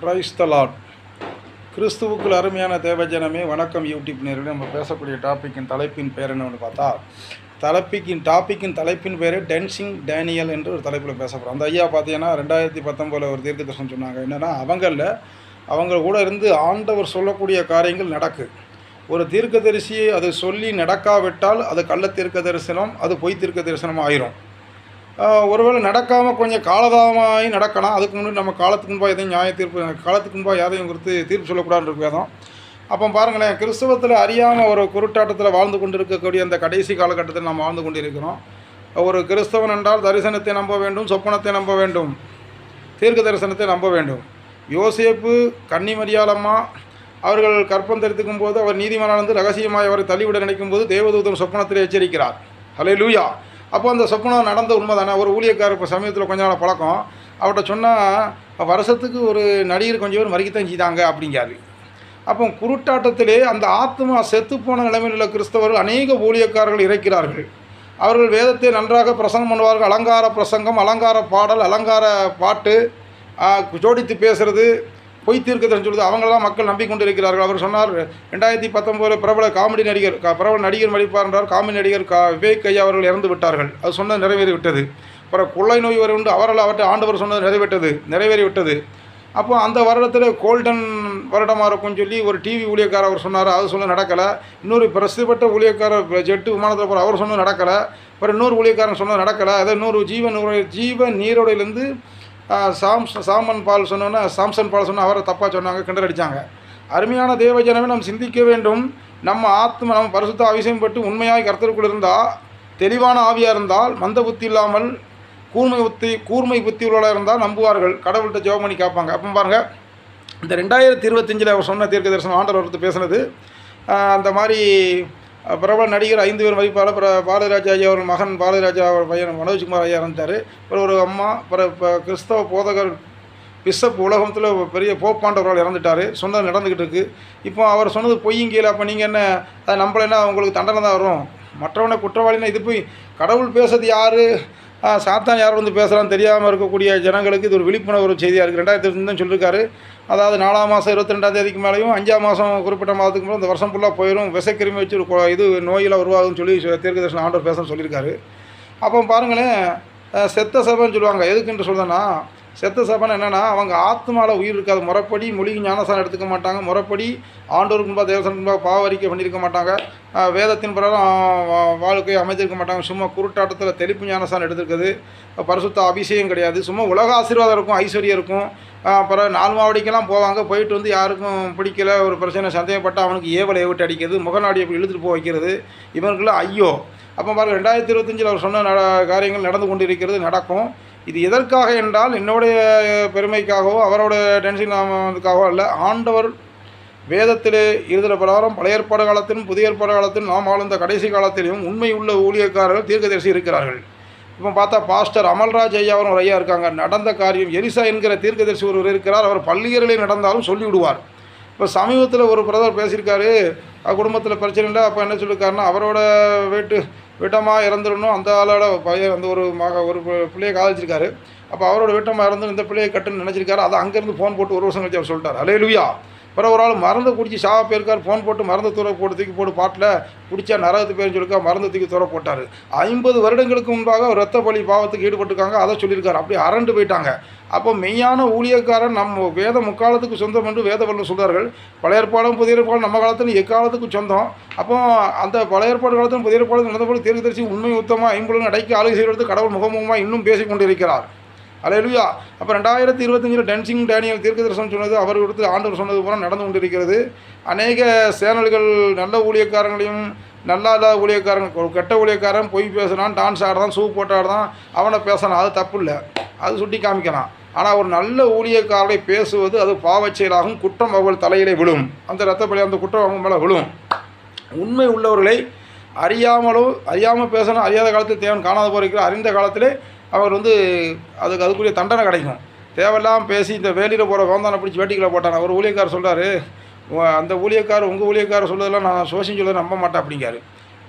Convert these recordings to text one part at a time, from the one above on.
Price கிறிஸ்துவுக்குள் அருமையான தேவஜனமே வணக்கம் யூடியூப் நேரில் நம்ம பேசக்கூடிய டாப்பிக்கின் தலைப்பின் பேர் என்னென்னு பார்த்தா தலைப்பிக்கின் டாப்பிக்கின் தலைப்பின் பேர் டென்சிங் டேனியல் என்று ஒரு தலைப்பில் பேசப்படுறோம் அந்த ஐயா பார்த்தீங்கன்னா ரெண்டாயிரத்தி பத்தொம்போதில் ஒரு தீர்க்க தரிசனம் சொன்னாங்க. என்னென்னா அவங்களில் அவங்க கூட இருந்து ஆண்டவர் சொல்லக்கூடிய காரியங்கள் நடக்கு. ஒரு தீர்க்க தரிசியை அது சொல்லி நடக்காவிட்டால் அது கள்ள தீர்க்க தரிசனம் அது பொய் தீர்க்க தரிசனம் ஆயிரும். ஒருவேளை நடக்காமல் கொஞ்சம் காலதாமமாகி நடக்கலாம் அதுக்கு முன்னாடி நம்ம காலத்துக்கு முன்பாக எதையும் நியாய தீர்ப்பு காலத்துக்கு முன்பாக யாரையும் குறித்து தீர்ப்பு சொல்லக்கூடாதுன்னு இருக்கு வேதம். அப்போ பாருங்களேன் கிறிஸ்தவத்தில் அறியாமல் ஒரு குருட்டாட்டத்தில் வாழ்ந்து கொண்டு இருக்கக்கூடிய அந்த கடைசி காலகட்டத்தில் நாம் வாழ்ந்து கொண்டு இருக்கிறோம் ஒரு கிறிஸ்தவன் என்றால் தரிசனத்தை நம்ப வேண்டும் சொப்பனத்தை நம்ப வேண்டும் தீர்க்க தரிசனத்தை நம்ப வேண்டும். யோசேப்பு கன்னிமரியாலம்மா அவர்கள் கற்பம் தரித்துக்கும் போது அவர் நீதிமன்றம் வந்து ரகசியமாய் அவரை தள்ளிவிட நினைக்கும் போது தேவதூதன் சொப்பனத்தில் எச்சரிக்கிறார். ஹலே லூயா அப்போ அந்த சொப்பனம் நடந்த உண்மை தானே ஒரு ஊழியக்காரர் இப்போ சமயத்தில் கொஞ்ச நாள் பழக்கம். அவர்கிட்ட சொன்னால் வருஷத்துக்கு ஒரு நடிகர் கொஞ்சம் பேர் மறிக்கத்தான் செய்தாங்க அப்படிங்காரு அப்போ குருட்டாட்டத்திலே அந்த ஆத்மா செத்துப்போன நிலைமையில் உள்ள கிறிஸ்தவர்கள் அநேக ஊழியக்காரர்கள் இறைக்கிறார்கள். அவர்கள் வேதத்தை நன்றாக பிரசங்கம் பண்ணுவார்கள். அலங்கார பிரசங்கம் அலங்கார பாடல் அலங்கார பாட்டு ஜோடித்து பேசுகிறது பொய் தீர்க்கதரிசனம் சொல்லுது அவங்களெல்லாம் மக்கள் நம்பிக்கொண்டிருக்கிறார்கள். அவர் சொன்னார் ரெண்டாயிரத்தி பத்தொம்போதில் பிரபல காமெடி நடிகர் பிரபல நடிகர் மடிப்பார் என்றார் காமெடி நடிகர் கா விவேக் ஐயா அவர்கள் இறந்து விட்டார்கள். அது சொன்னது நிறைவேறி விட்டது அப்புறம் கொள்ளை நோய் வரை உண்டு அவர்கள் அவற்றை ஆண்டவர் சொன்னது நிறைவேற்றது நிறைவேறி விட்டது அப்போ அந்த வருடத்தில் கோல்டன் வருடமாக இருக்கும்னு சொல்லி ஒரு டிவி ஊழியக்காரர் அவர் சொன்னார். அது சொல்ல நடக்கலை. இன்னொரு பிரசித்தப்பட்ட ஊழியக்காரர் ஜெட்டு விமானத்தில் போகிற அவர் சொன்னது நடக்கலை. அப்புறம் இன்னொரு ஊழியக்காரன் சொன்னது நடக்கலை. அதை இன்னொரு ஜீவன் ஜீவ நீரோடையிலேருந்து சாம்ஸ் சாமன் பால் சொன்னோன்னா சாம்சன் பால் சொன்ன அவரை தப்பாக சொன்னாங்க கிண்டல் அடித்தாங்க அருமையான தேவஜனமே நாம் சிந்திக்க வேண்டும். நம்ம ஆத்ம நம்ம பரிசுத்த அவசியம் பட்டு உண்மையாக கருத்தருக்குள் இருந்தால் தெளிவான ஆவியாக இருந்தால் மந்த புத்தி இல்லாமல் கூர்மை புத்தி கூர்மை புத்தி உள்ளவர்களாக இருந்தால் நம்புவார்கள். கடவுள்கிட்ட ஜெபம் பண்ணி கேட்பாங்க. அப்போ பாருங்கள் இந்த ரெண்டாயிரத்தி இருபத்தஞ்சில் அவர் சொன்ன தீர்க்க தரிசனம் ஆண்டவர் ஒருத்தர் பேசுனது. அந்த மாதிரி பிரபல நடிகர் ஐந்து பேர் மதிப்பாளர் அப்புறம் பாரதிராஜா ஐயா அவர் மகன் பாரதிராஜா அவர் பையன் மனோஜ்குமார் ஐயா இருந்தார் அப்புறம் ஒரு அம்மா அப்புறம் இப்போ கிறிஸ்தவ போதகர் பிஷப் உலகத்தில் பெரிய போப்பாண்டவரால் இறந்துட்டார். சொன்னது நடந்துக்கிட்டு இருக்குது இப்போ அவர் சொன்னது பொய்யுங்கீழ அப்போ நீங்கள் என்ன அதை நம்பலைன்னா உங்களுக்கு தண்டனை தான் வரும். மற்றவனை குற்றவாளினா இது போய் கடவுள் பேசுறது யார்? சாத்தான் யார் வந்து பேசுகிறான்னு தெரியாமல் இருக்கக்கூடிய ஜனங்களுக்கு இது ஒரு விழிப்புணர்வு ஒரு செய்தியாக இருக்குது ரெண்டாயிரத்தி தான் சொல்லியிருக்காரு அதாவது நாலாம் மாதம் இருபத்தி ரெண்டாம் தேதிக்கு மேலேயும் அஞ்சாம் மாதம் குறிப்பிட்ட மாதத்துக்கு மேலே இந்த வருஷம் ஃபுல்லாக போயிடும் விசைக்கிருமி வச்சு ஒரு இது நோயெல்லாம் உருவாகுதுன்னு சொல்லி தீர்க்க தரிசனம் ஆண்டவர் பேச சொல்லியிருக்காரு அப்போ பாருங்களேன் செத்த சபைன்னு சொல்லுவாங்க. எதுக்குன்னு சொல்லுன்னா செத்த சபைன்னு என்னென்னா அவங்க ஆத்மாவில் உயிர் இருக்காது. முறைப்படி மொழிக்கு ஞானசாரம் எடுத்துக்க மாட்டாங்க. முறைப்படி ஆண்டோருக்கு முன்பாக தேவசனம் முன்பாக பாவரிக்கை பண்ணியிருக்க மாட்டாங்க. வேதத்தின் பிரகாரம் வா- வாழ்க்கையை அமைச்சிருக்க மாட்டாங்க. சும்மா குருட்டாட்டத்தில் தெளிப்பு ஞானசாரம் எடுத்திருக்குது பரிசுத்த அபிஷேகம் கிடையாது. சும்மா உலக ஆசீர்வாதம் இருக்கும் ஐஸ்வர்யம் இருக்கும். அப்புறம் நாலு மாவடிக்கெல்லாம் போவாங்க. போயிட்டு வந்து யாருக்கும் பிடிக்கல ஒரு பிரச்சனை சந்தேகப்பட்டு அவனுக்கு ஏவலை ஏவிட்டு அடிக்கிறது. முகநாடி அப்படி இழுத்துட்டு போக வைக்கிறது. இவனுக்குலாம் ஐயோ. அப்போ பாருங்கள் ரெண்டாயிரத்தி இருபத்தஞ்சில் அவர் சொன்ன நட காரியங்கள் நடந்து கொண்டு இருக்கிறது நடக்கும். இது எதற்காக என்றால் என்னுடைய பெருமைக்காகவோ அவரோட டென்ஷன் இதுக்காகவோ அல்ல ஆண்டவர் வேதத்திலே இருந்த பிரகாரம் பழைய ஏற்பாடு காலத்திலும் புதிய ஏற்பாடு காலத்திலும் நாம் ஆழ்ந்த கடைசி காலத்திலும் உண்மை உள்ள ஊழியக்காரர்கள் தீர்க்கதரிசி இருக்கிறார்கள். இப்போ பார்த்தா பாஸ்டர் அமல்ராஜ் ஐயாவும் ஒரு ஐயா இருக்காங்க. நடந்த காரியம் எரிசா என்கிற தீர்க்கதரிசி ஒருவர் இருக்கிறார். அவர் பள்ளியர்களே நடந்தாலும் சொல்லிவிடுவார். இப்போ சமீபத்தில் ஒரு பிரதர் பேசியிருக்காரு. குடும்பத்தில் பிரச்சனை இல்லை. அப்போ என்ன சொல்லியிருக்காருன்னா அவரோட வீட்டு வீட்டமாக இறந்துடணும். அந்த ஆளோட பையன் அந்த ஒரு மக ஒரு பிள்ளையை காதலிச்சிருக்காரு. அப்போ அவரோட வீட்டமாக இறந்து இந்த பிள்ளையை கட்டுன்னு நினச்சிருக்காரு. அதை அங்கேருந்து ஃபோன் போட்டு ஒரு வருஷம் கழிச்சு அவர் சொல்லிட்டார். அலே லுவியா அப்புறம் ஒரு ஆள் மருந்து குடிச்சு சாவ போயிருக்கார் ஃபோன் போட்டு மருந்து தூர போட்டு தூக்கி போட்டு பாட்டில் குடித்தா நரகத்து பேர் சொல்லிக்கா மருந்து தூக்கி தூர போட்டார். ஐம்பது வருடங்களுக்கு முன்பாக ஒரு ரத்த பலி பாவத்துக்கு ஈடுபட்டிருக்காங்க அதை சொல்லியிருக்காரு. அப்படியே அரண்டு போயிட்டாங்க. அப்போ மெய்யான ஊழியக்காரன் நம்ம வேத முக்காலத்துக்கு சொந்தம் என்று வேத வல்ல சொல்கிறார்கள் பழைய ஏற்பாடும் புதிய ஏற்பாடும் நம்ம காலத்தில் எக்காலத்துக்கு சொந்தம். அப்போ அந்த பழைய ஏற்பாடு காலத்திலும் புதிய ஏற்பாடு நடந்தபோது தீர்க்கதரிசி உண்மை உத்தமாக ஐம்பது அடைக்கி ஆளுகை செய்வது கடவுள் முகமுகமாக இன்னும் பேசிக் கொண்டிருக்கிறார் அலையலுயா. அப்போ ரெண்டாயிரத்தி இருபத்தஞ்சில் டென்சிங் டேனியல் தீர்க்கதரிசனம் சொன்னது அவர் கொடுத்து ஆண்டவர் சொன்னது போல நடந்து கொண்டிருக்கிறது. அநேக சேனல்கள் நல்ல ஊழியக்காரங்களையும் நல்லா இல்லாத ஊழியக்காரன் ஒரு கெட்ட ஊழியக்காரன் பொய் பேசுனான் டான்ஸ் ஆடுறான் சூ போட்டு ஆடுறான் அவனை பேசலாம் அது தப்பு இல்லை. அது சுட்டி காமிக்கலாம். ஆனால் ஒரு நல்ல ஊழியக்காரரை பேசுவது அது பாவச்செயலாகும் குற்றம் அவள் தலையிலே விழும். அந்த ரத்தப்பலி அந்த குற்றம் அவங்க மேலே விழும். உண்மை உள்ளவர்களை அறியாமலோ அறியாமல் பேசணும் அறியாத காலத்தில் தேவன் காணாத போயிருக்கிற அறிந்த காலத்திலே அவர் வந்து அதுக்கு அதுக்குரிய தண்டனை கிடைக்கும். தேவையில்லாமல் பேசி இந்த வேலியில் போகிற வேந்தானை பிடிச்சி வேட்டிக்கில் போட்டான். அவர் ஊழியக்காரர் சொல்கிறாரு அந்த ஊழியக்கார் உங்கள் ஊழியக்காரர் சொல்லதெல்லாம் நான் சோசியம் சொல்ல நம்ப மாட்டேன் அப்படிங்காரு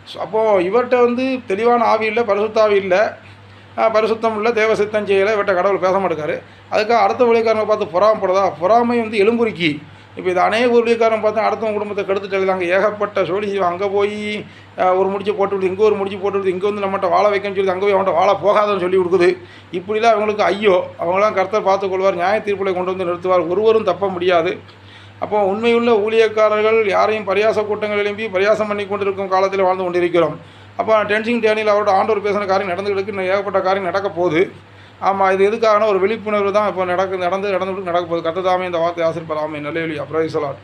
ஸோ அப்போது இவர்கிட்ட வந்து தெளிவான ஆவி இல்லை பரிசுத்த ஆவி இல்லை. பரிசுத்தம் இல்லை தேவ சித்தம் செய்யலை இவர்கிட்ட கடவுள் பேச மாட்டேக்காரு அதுக்காக அடுத்த ஊழியக்காரனை பார்த்து பொறாமப்படுறதா? பொறாமை வந்து எலும்புருக்கி. இப்போ இது அநேக ஊழியக்காரன் பார்த்தா அடுத்தவங்க குடும்பத்தை கெடுத்துட்டு எழுதாங்க ஏகப்பட்ட சொல்லி அங்கே போய் ஒரு முடிச்சு போட்டு விடுது இங்கே ஒரு முடிச்சு போட்டு விடுது இங்கே வந்து நம்மகிட்ட வாழ வைக்கன்னு சொல்லி அங்கே போய் அவன்கிட்ட வாழ போகாதன்னு சொல்லி கொடுக்குது இப்படிலாம் அவங்களுக்கு ஐயோ. அவங்களாம் கர்த்தர் பார்த்துக்கொள்வார் நியாய தீர்ப்புகளை கொண்டு வந்து நிறுத்துவார். ஒருவரும் தப்ப முடியாது. அப்போ உண்மையுள்ள ஊழியக்காரர்கள் யாரையும் பரியாச கூட்டங்கள் எழுப்பி பரியாசம் பண்ணி கொண்டிருக்கும் காலத்தில் வாழ்ந்து கொண்டிருக்கிறோம். அப்போ டென்ஷிங் டேனியில் அவரோட ஆண்டோர் பேசின காரியம் நடந்துகிட்டு இருக்கு. ஏகப்பட்ட காரியம் நடக்க போகுது. ஆமாம் இது எதுக்காகனா ஒரு விழிப்புணர்வு தான் இப்போ நடக்கு நடந்து நடந்து நடக்க போகுது. கத்ததாமே இந்த வார்த்தை ஆசிரியர் ஆமை நல்ல அப்ரேசலாட்